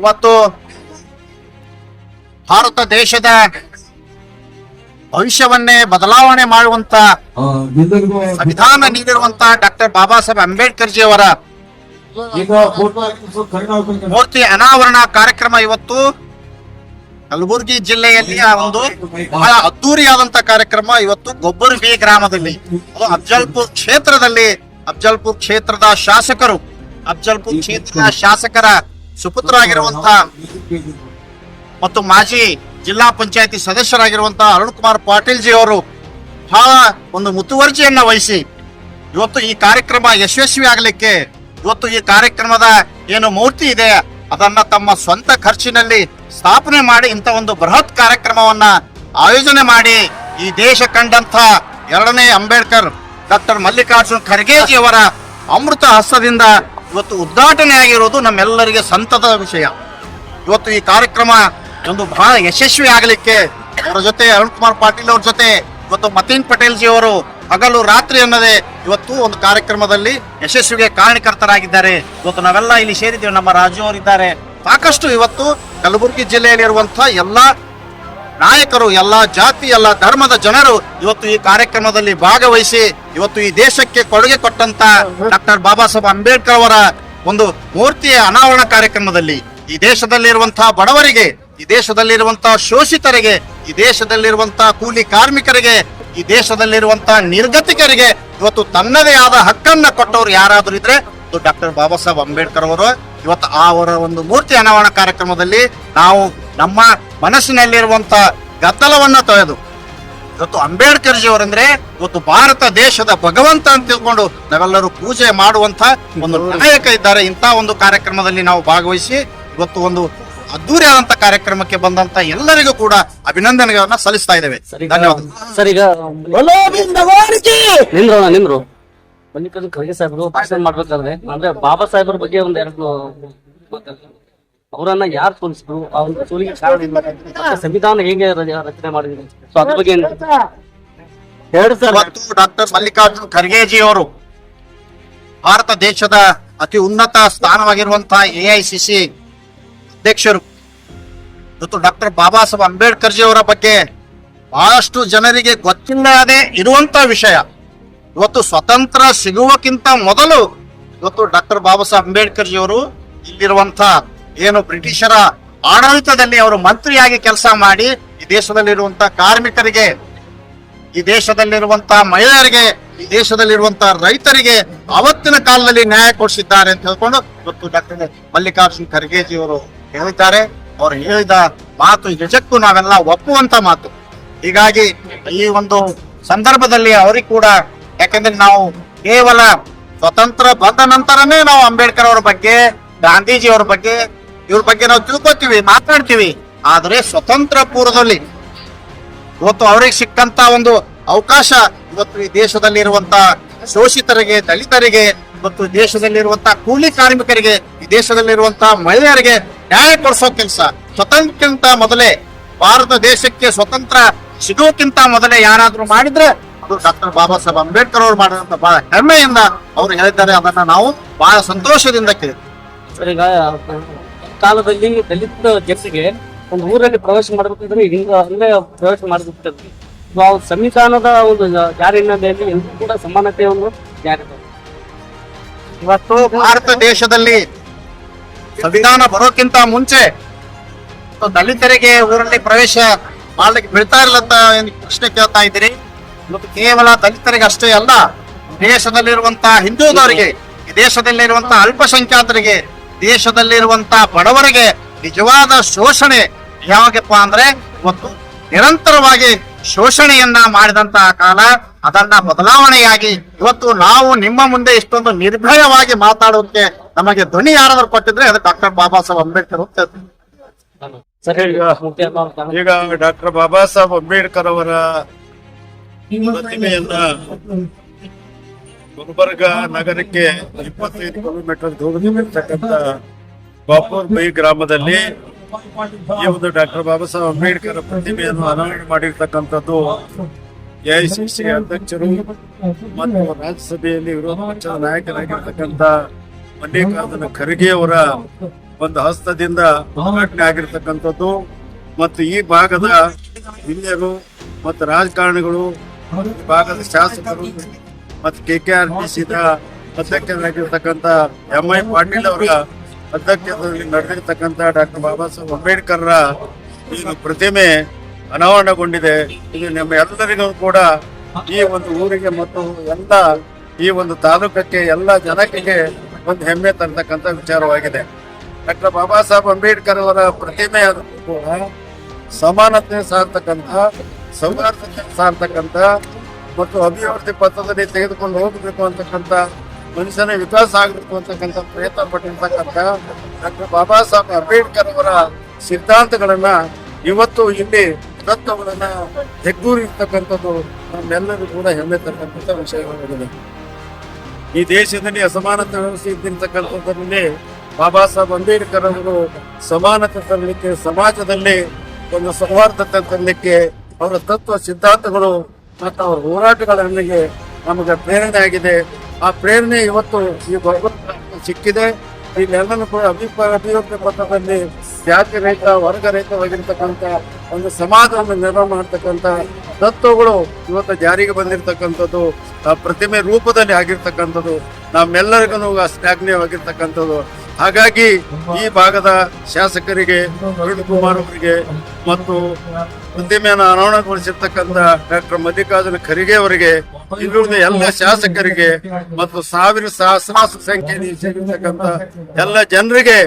ಇವತ್ತು ಭಾರತ ದೇಶದ ಭವಿಷ್ಯವನ್ನೇ ಬದಲಾವಣೆ ಮಾಡುವಂತ ಸಂವಿಧಾನ ನೀಡಿರುವಂತ ಡಾಕ್ಟರ್ ಬಾಬಾ ಸಾಹೇಬ್ ಅಂಬೇಡ್ಕರ್ ಜಿ ಅವರ. ಮೂರ್ತಿ ಅನಾವರಣ ಕಾರ್ಯಕ್ರಮ ಇವತ್ತು ಕಲಬುರಗಿ ಜಿಲ್ಲೆಯಲ್ಲಿ ಆ ಒಂದು ಬಹಳ ಅದ್ದೂರಿಯಾದಂತ ಕಾರ್ಯಕ್ರಮ ಇವತ್ತು ಗೊಬ್ಬರಗಿ ಗ್ರಾಮದಲ್ಲಿ ಅದು ಅಫ್ಜಲ್ಪುರ್ ಕ್ಷೇತ್ರದಲ್ಲಿ ಅಫ್ಜಲ್ಪುರ್ ಕ್ಷೇತ್ರದ ಶಾಸಕರು ಅಫ್ಜಲ್ಪುರ್ ಕ್ಷೇತ್ರದ ಶಾಸಕರ ಸುಪುತ್ರರಾಗಿರುವಂತ ಮತ್ತು ಮಾಜಿ ಜಿಲ್ಲಾ ಪಂಚಾಯತಿ ಸದಸ್ಯರಾಗಿರುವಂತಹ ಅರುಣ್ ಕುಮಾರ್ ಪಾಟೀಲ್ ಜಿ ಅವರು ಬಹಳ ಒಂದು ಮುತುವರ್ಜಿಯನ್ನ ವಹಿಸಿ ಇವತ್ತು ಈ ಕಾರ್ಯಕ್ರಮ ಯಶಸ್ವಿ ಆಗಲಿಕ್ಕೆ ಇವತ್ತು ಈ ಕಾರ್ಯಕ್ರಮದ ಏನು ಮೂರ್ತಿ ಇದೆ, ಅದನ್ನ ತಮ್ಮ ಸ್ವಂತ ಖರ್ಚಿನಲ್ಲಿ ಸ್ಥಾಪನೆ ಮಾಡಿ ಇಂಥ ಒಂದು ಬೃಹತ್ ಕಾರ್ಯಕ್ರಮವನ್ನ ಆಯೋಜನೆ ಮಾಡಿ ಈ ದೇಶ ಕಂಡಂತ ಎರಡನೇ ಅಂಬೇಡ್ಕರ್ ಡಾಕ್ಟರ್ ಮಲ್ಲಿಕಾರ್ಜುನ್ ಖರ್ಗೆಜಿ ಅವರ ಅಮೃತ ಹಸ್ತದಿಂದ ಇವತ್ತು ಉದ್ಘಾಟನೆ ಆಗಿರೋದು ನಮ್ಮೆಲ್ಲರಿಗೆ ಸಂತದ ವಿಷಯ. ಇವತ್ತು ಈ ಕಾರ್ಯಕ್ರಮ ಒಂದು ಬಹಳ ಯಶಸ್ವಿ ಆಗಲಿಕ್ಕೆ ಅವರ ಜೊತೆ ಅರುಣ್ ಕುಮಾರ್ ಪಾಟೀಲ್ ಅವ್ರ ಜೊತೆ, ಇವತ್ತು ಮತೀನ್ ಪಟೇಲ್ ಜಿ ಅವರು ಹಗಲು ರಾತ್ರಿ ಅನ್ನದೇ ಇವತ್ತು ಒಂದು ಕಾರ್ಯಕ್ರಮದಲ್ಲಿ ಯಶಸ್ವಿಗೆ ಕಾರಣಕರ್ತರಾಗಿದ್ದಾರೆ. ಇವತ್ತು ನಾವೆಲ್ಲ ಇಲ್ಲಿ ಸೇರಿದ್ದೇವೆ, ನಮ್ಮ ರಾಜು ಅವರಿದ್ದಾರೆ ಸಾಕಷ್ಟು ಇವತ್ತು ಕಲಬುರಗಿ ಜಿಲ್ಲೆಯಲ್ಲಿರುವಂತಹ ಎಲ್ಲ ನಾಯಕರು, ಎಲ್ಲ ಜಾತಿ, ಎಲ್ಲ ಧರ್ಮದ ಜನರು ಇವತ್ತು ಈ ಕಾರ್ಯಕ್ರಮದಲ್ಲಿ ಭಾಗವಹಿಸಿ ಇವತ್ತು ಈ ದೇಶಕ್ಕೆ ಕೊಡುಗೆ ಕೊಟ್ಟಂತ ಡಾಕ್ಟರ್ ಬಾಬಾ ಸಾಹೇಬ್ ಅಂಬೇಡ್ಕರ್ ಅವರ ಒಂದು ಮೂರ್ತಿಯ ಅನಾವರಣ ಕಾರ್ಯಕ್ರಮದಲ್ಲಿ ಈ ದೇಶದಲ್ಲಿರುವಂತಹ ಬಡವರಿಗೆ, ಈ ದೇಶದಲ್ಲಿರುವಂತಹ ಶೋಷಿತರಿಗೆ, ಈ ದೇಶದಲ್ಲಿರುವಂತಹ ಕೂಲಿ ಕಾರ್ಮಿಕರಿಗೆ, ಈ ದೇಶದಲ್ಲಿರುವಂತಹ ನಿರ್ಗತಿಕರಿಗೆ ಇವತ್ತು ತನ್ನದೇ ಆದ ಹಕ್ಕನ್ನ ಕೊಟ್ಟವರು ಯಾರಾದ್ರೂ ಇದ್ರೆ ಡಾಕ್ಟರ್ ಬಾಬಾ ಸಾಹೇಬ್ ಅಂಬೇಡ್ಕರ್ ಅವರು. ಇವತ್ತು ಅವರ ಒಂದು ಮೂರ್ತಿ ಅನಾವರಣ ಕಾರ್ಯಕ್ರಮದಲ್ಲಿ ನಾವು ನಮ್ಮ ಮನಸ್ಸಿನಲ್ಲಿರುವಂತಹ ಗದ್ದಲವನ್ನ ತೊಳೆದು ಇವತ್ತು ಅಂಬೇಡ್ಕರ್ ಜಿ ಅವರಂದ್ರೆ ಇವತ್ತು ಭಾರತ ದೇಶದ ಭಗವಂತ ಅಂತ ತಿಳ್ಕೊಂಡು ನಾವೆಲ್ಲರೂ ಪೂಜೆ ಮಾಡುವಂತ ಒಂದು ನಾಯಕ ಇದ್ದಾರೆ. ಇಂಥ ಒಂದು ಕಾರ್ಯಕ್ರಮದಲ್ಲಿ ನಾವು ಭಾಗವಹಿಸಿ ಇವತ್ತು ಒಂದು ಅದ್ದೂರಿಯಾದಂತ ಕಾರ್ಯಕ್ರಮಕ್ಕೆ ಬಂದಂತ ಎಲ್ಲರಿಗೂ ಕೂಡ ಅಭಿನಂದನೆಗಳನ್ನ ಸಲ್ಲಿಸ್ತಾ ಇದ್ದೇವೆ. ಧನ್ಯವಾದ. ಸರ್ ಈಗ ನಿಂದ್ರು ಅಣ್ಣ, ನಿಂದ್ರು. ಮಲ್ಲಿಕಾರ್ಜುನ್ ಖರ್ಗೆ ಸಾಹೇಬರು ಭಾಷಣ ಮಾಡ್ಬೇಕಾದ್ರೆ. ಅಂದ್ರೆ ಬಾಬಾ ಸಾಹೇಬ್ರ ಬಗ್ಗೆ ಒಂದ್ ಎರಡು ಮಾತಾಡ್ತಾರೆ. ಅವರನ್ನ ಯಾರು ಸೋಲಿಸಿದ್ರು? ಆ ಒಂದು ಸೋಲಿಗೆ ಕಾರಣ ಸಂವಿಧಾನ ಹೇಗೆ ರಚನೆ ಮಾಡಿದ್ರು? ಸೊ ಅದ್ರ ಬಗ್ಗೆ ಹೇಳಿ ಸರ್ ಡಾಕ್ಟರ್ ಮಲ್ಲಿಕಾರ್ಜುನ್ ಖರ್ಗೆಜಿ ಅವರು ಭಾರತ ದೇಶದ ಅತಿ ಉನ್ನತ ಸ್ಥಾನವಾಗಿರುವಂತಹ ಎಐಸಿಸಿ ಅಧ್ಯಕ್ಷರು ಇವತ್ತು ಡಾಕ್ಟರ್ ಬಾಬಾ ಸಾಹೇಬ್ ಅಂಬೇಡ್ಕರ್ ಜಿ ಅವರ ಬಗ್ಗೆ ಬಹಳಷ್ಟು ಜನರಿಗೆ ಗೊತ್ತಿಲ್ಲದೆ ಇರುವಂತ ವಿಷಯ. ಇವತ್ತು ಸ್ವತಂತ್ರ ಸಿಗುವಕ್ಕಿಂತ ಮೊದಲು ಇವತ್ತು ಡಾಕ್ಟರ್ ಬಾಬಾ ಸಾಹೇಬ್ ಅಂಬೇಡ್ಕರ್ ಜಿ ಅವರು ಇಲ್ಲಿರುವಂತ ಏನು ಬ್ರಿಟಿಷರ ಆಡಳಿತದಲ್ಲಿ ಅವರು ಮಂತ್ರಿಯಾಗಿ ಕೆಲಸ ಮಾಡಿ ಈ ದೇಶದಲ್ಲಿರುವಂತಹ ಕಾರ್ಮಿಕರಿಗೆ, ಈ ದೇಶದಲ್ಲಿರುವಂತಹ ಮಹಿಳೆಯರಿಗೆ, ಈ ದೇಶದಲ್ಲಿರುವಂತಹ ರೈತರಿಗೆ ಅವತ್ತಿನ ಕಾಲದಲ್ಲಿ ನ್ಯಾಯ ಕೊಡಿಸಿದ್ದಾರೆ ಅಂತ ಹೇಳ್ಕೊಂಡು ಇವತ್ತು ಡಾಕ್ಟರ್ ಮಲ್ಲಿಕಾರ್ಜುನ್ ಖರ್ಗೆಜಿ ಅವರು ಹೇಳಿದ್ದಾರೆ. ಅವರು ಹೇಳಿದ ಮಾತು ನಿಜಕ್ಕೂ ನಾವೆಲ್ಲ ಒಪ್ಪುವಂತ ಮಾತು. ಹೀಗಾಗಿ ಈ ಒಂದು ಸಂದರ್ಭದಲ್ಲಿ ಅವರಿಗೆ ಕೂಡ, ಯಾಕಂದ್ರೆ ನಾವು ಕೇವಲ ಸ್ವತಂತ್ರ ಬಂದ ನಂತರನೇ ನಾವು ಅಂಬೇಡ್ಕರ್ ಅವರ ಬಗ್ಗೆ, ಗಾಂಧೀಜಿ ಅವರ ಬಗ್ಗೆ ಇವ್ರ ಬಗ್ಗೆ ನಾವು ತಿಳ್ಕೊತೀವಿ, ಮಾತಾಡ್ತೀವಿ. ಆದರೆ ಸ್ವತಂತ್ರ ಪೂರ್ವದಲ್ಲಿ ಇವತ್ತು ಅವರಿಗೆ ಸಿಕ್ಕಂತ ಒಂದು ಅವಕಾಶ ಇವತ್ತು ಈ ದೇಶದಲ್ಲಿರುವಂತ ಶೋಷಿತರಿಗೆ, ದಲಿತರಿಗೆ ಮತ್ತು ದೇಶದಲ್ಲಿರುವಂತ ಕೂಲಿ ಕಾರ್ಮಿಕರಿಗೆ, ಈ ದೇಶದಲ್ಲಿರುವಂತ ಮಹಿಳೆಯರಿಗೆ ನ್ಯಾಯ ಕೊಡಿಸೋ ಕೆಲಸ ಸ್ವತಂತ್ರಕ್ಕಿಂತ ಮೊದಲೇ ಭಾರತ ದೇಶಕ್ಕೆ ಸ್ವತಂತ್ರ ಸಿಗೋಕ್ಕಿಂತ ಮೊದಲೇ ಯಾರಾದ್ರೂ ಮಾಡಿದ್ರೆ ಅದು ಡಾಕ್ಟರ್ ಬಾಬಾ ಸಾಹೇಬ್ ಅಂಬೇಡ್ಕರ್ ಅವರು ಮಾಡಿದಂತ ಬಹಳ ಹೆಮ್ಮೆಯಿಂದ ಅವ್ರು ಹೇಳಿದ್ದಾರೆ. ಅದನ್ನ ನಾವು ಬಹಳ ಸಂತೋಷದಿಂದ ಈಗ ಕಾಲದಲ್ಲಿ ದಲಿತ ಜನರಿಗೆ ಒಂದು ಊರಲ್ಲಿ ಪ್ರವೇಶ ಮಾಡಬೇಕಂದ್ರೆ ಹಿಂಗ ಅಂದ್ರೆ ಪ್ರವೇಶ ಮಾಡಬೇಕಂತ ನಾವು ಸಂವಿಧಾನದ ಒಂದು ಜಾರಿನಲ್ಲಿ ಎಲ್ಲರೂ ಕೂಡ ಸಮಾನತೆಯನ್ನು ಜಾರಿ. ಇವತ್ತು ಭಾರತ ದೇಶದಲ್ಲಿ ಸಂವಿಧಾನ ಬರೋಕ್ಕಿಂತ ಮುಂಚೆ ದಲಿತರಿಗೆ ಊರಲ್ಲಿ ಪ್ರವೇಶ ಮಾಡಲಿಕ್ಕೆ ಬಿಡ್ತಾ ಇಲ್ಲ ಅಂತ ಪ್ರಶ್ನೆ ಕೇಳ್ತಾ ಇದ್ದೀರಿ ಇವತ್ತು ಕೇವಲ ದಲಿತರಿಗೆ ಅಷ್ಟೇ ಅಲ್ಲ, ದೇಶದಲ್ಲಿರುವಂತಹ ಹಿಂದೂದವರಿಗೆ ದೇಶದಲ್ಲಿರುವಂತಹ ಅಲ್ಪಸಂಖ್ಯಾತರಿಗೆ ದೇಶದಲ್ಲಿರುವಂತಹ ಬಡವರಿಗೆ ನಿಜವಾದ ಶೋಷಣೆ ಯಾವಾಗಪ್ಪ ಅಂದ್ರೆ ಇವತ್ತು ನಿರಂತರವಾಗಿ ಶೋಷಣೆಯನ್ನ ಮಾಡಿದಂತಹ ಕಾಲ ಅದನ್ನ ಬದಲಾವಣೆಯಾಗಿ ಇವತ್ತು ನಾವು ನಿಮ್ಮ ಮುಂದೆ ಇಷ್ಟೊಂದು ನಿರ್ಭಯವಾಗಿ ಮಾತಾಡೋದಕ್ಕೆ ನಮಗೆ ಧ್ವನಿ ಯಾರಾದ್ರೂ ಕೊಟ್ಟಿದ್ರೆ ಅದು ಡಾಕ್ಟರ್ ಬಾಬಾ ಸಾಹೇಬ್ ಅಂಬೇಡ್ಕರ್ ಅಂತ ಈಗ ಡಾಕ್ಟರ್ ಬಾಬಾ ಸಾಹೇಬ್ ಅಂಬೇಡ್ಕರ್ ಅವರ ಪ್ರತಿಮೆಯನ್ನ ಗುಲ್ಬರ್ಗ ನಗರಕ್ಕೆ ಇಪ್ಪತ್ತೈದು ಕಿಲೋಮೀಟರ್ ದೂರದಲ್ಲಿರ್ತಕ್ಕಂಥ ಬಾಪೂರ್ ಬೈ ಗ್ರಾಮದಲ್ಲಿ ಈ ಒಂದು ಡಾಕ್ಟರ್ ಬಾಬಾ ಸಾಹೇಬ್ ಅಂಬೇಡ್ಕರ್ ಪ್ರತಿಮೆಯನ್ನು ಅನಾವರಣ ಮಾಡಿರ್ತಕ್ಕಂಥದ್ದು ಎಐಸಿಸಿ ಅಧ್ಯಕ್ಷರು ಮತ್ತು ರಾಜ್ಯಸಭೆಯಲ್ಲಿ ವಿರೋಧ ಪಕ್ಷದ ನಾಯಕರಾಗಿರ್ತಕ್ಕಂಥ ಮಲ್ಲಿಕಾರ್ಜುನ ಖರ್ಗೆ ಅವರ ಒಂದು ಹಸ್ತದಿಂದ ಉದ್ಘಾಟನೆ ಆಗಿರ್ತಕ್ಕಂಥದ್ದು ಮತ್ತು ಈ ಭಾಗದ ಹಿರಿಯರು ಮತ್ತು ರಾಜಕಾರಣಿಗಳು ಭಾಗದ ಶಾಸಕರು ಮತ್ತು ಕೆ ಕೆ ಆರ್ ಟಿ ಸಿದ ಅಧ್ಯಕ್ಷರಾಗಿರ್ತಕ್ಕಂಥ ಎಂ ಐ ಪಾಟೀಲ್ ಅವರ ಅಧ್ಯಕ್ಷತೆಯಲ್ಲಿ ನಡೆದಿರ್ತಕ್ಕಂಥ ಡಾಕ್ಟರ್ ಬಾಬಾ ಸಾಹೇಬ್ ಅಂಬೇಡ್ಕರ್ ಇದು ಪ್ರತಿಮೆ ಅನಾವರಣಗೊಂಡಿದೆ. ಇದು ನಮ್ಮ ಎಲ್ಲರಿಗೂ ಕೂಡ ಈ ಒಂದು ಊರಿಗೆ ಮತ್ತು ಎಲ್ಲ ಈ ಒಂದು ತಾಲೂಕಕ್ಕೆ ಎಲ್ಲ ಜನಕ್ಕೆ ಒಂದು ಹೆಮ್ಮೆ ತರತಕ್ಕಂಥ ವಿಚಾರವಾಗಿದೆ. ಡಾಕ್ಟರ್ ಬಾಬಾ ಸಾಹೇಬ್ ಅಂಬೇಡ್ಕರ್ ಅವರ ಪ್ರತಿಮೆ ಆದರೂ ಕೂಡ ಸಮಾನತೆ ಸಾರ್ತಕ್ಕಂಥ ಸೌಹಾರ್ದತೆ ಸಾರ್ತಕ್ಕಂಥ ಮತ್ತು ಅಭಿವೃದ್ಧಿ ಪಥದಲ್ಲಿ ತೆಗೆದುಕೊಂಡು ಹೋಗಬೇಕು ಅಂತಕ್ಕಂಥ ಮನುಷ್ಯನ ವಿಕಾಸ ಆಗಬೇಕು ಅಂತಕ್ಕಂಥ ಪ್ರಯತ್ನ ಪಟ್ಟಿರ್ತಕ್ಕಂಥ ಡಾಕ್ಟರ್ ಬಾಬಾ ಸಾಹೇಬ್ ಅಂಬೇಡ್ಕರ್ ಅವರ ಸಿದ್ಧಾಂತಗಳನ್ನ ಇವತ್ತು ಇಲ್ಲಿ ತತ್ವಗಳನ್ನ ಹೆಗ್ಗೂರಿರ್ತಕ್ಕಂಥದ್ದು ನಮ್ಮೆಲ್ಲರೂ ಕೂಡ ಹೆಮ್ಮೆ ತರ್ತಕ್ಕಂಥ ವಿಷಯವಾಗಿದೆ. ಈ ದೇಶದಲ್ಲಿ ಅಸಮಾನತೆ ವ್ಯವಸ್ಥೆ ಇದ್ದಿರ್ತಕ್ಕಂಥದ್ರಲ್ಲಿ ಬಾಬಾ ಸಾಹೇಬ್ ಅಂಬೇಡ್ಕರ್ ಅವರು ಸಮಾನತೆ ತರಲಿಕ್ಕೆ, ಸಮಾಜದಲ್ಲಿ ಒಂದು ಸೌಹಾರ್ದತೆ ತರಲಿಕ್ಕೆ ಅವರ ತತ್ವ ಸಿದ್ಧಾಂತಗಳು ಮತ್ತು ಅವರ ಹೋರಾಟಗಳೊಂದಿಗೆ ನಮಗೆ ಪ್ರೇರಣೆ ಆಗಿದೆ. ಆ ಪ್ರೇರಣೆ ಇವತ್ತು ಈ ಭಗವಂತ ಸಿಕ್ಕಿದೆ. ಇಲ್ಲೆಲ್ಲನೂ ಕೂಡ ಅಭಿಪ್ರಾಯ ಅಭಿವೃದ್ಧಿ ಪತ್ರದಲ್ಲಿ ಜಾತಿ ರಹಿತ, ವರ್ಗ ರಹಿತವಾಗಿರ್ತಕ್ಕಂಥ ಒಂದು ಸಮಾಜವನ್ನು ನಿರ್ಮಾಣ ಮಾಡ್ತಕ್ಕಂಥ ತತ್ವಗಳು ಇವತ್ತು ಜಾರಿಗೆ ಬಂದಿರತಕ್ಕಂಥದ್ದು ಪ್ರತಿಮೆ ರೂಪದಲ್ಲಿ ಆಗಿರ್ತಕ್ಕಂಥದ್ದು, ನಮ್ಮೆಲ್ಲರಿಗೂ ಶ್ಲಾಘನೀಯವಾಗಿರ್ತಕ್ಕಂಥದ್ದು ಹಾಗಾಗಿ ಈ ಭಾಗದ ಶಾಸಕರಿಗೆ ಅರುಣ್ ಕುಮಾರ್ ಅವರಿಗೆ ಮತ್ತು ಉದ್ದಿಮೆಯನ್ನು ಅನಾವರಣಗೊಳಿಸಿರ್ತಕ್ಕಂಥ ಡಾಕ್ಟರ್ ಮಲ್ಲಿಕಾರ್ಜುನ ಖರ್ಗೆ ಅವರಿಗೆ ಇನ್ನುಳಿದ ಎಲ್ಲ ಶಾಸಕರಿಗೆ ಮತ್ತು ಸಾವಿರ ಸಹಸ್ರಾಸ ಸಂಖ್ಯೆಯಲ್ಲಿ ಸೇರಿರ್ತಕ್ಕಂಥ ಎಲ್ಲ ಜನರಿಗೆ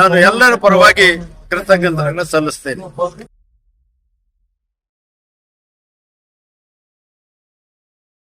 ನಾನು ಎಲ್ಲರ ಪರವಾಗಿ ಕೃತಜ್ಞತೆಗಳನ್ನು ಸಲ್ಲಿಸ್ತೇನೆ.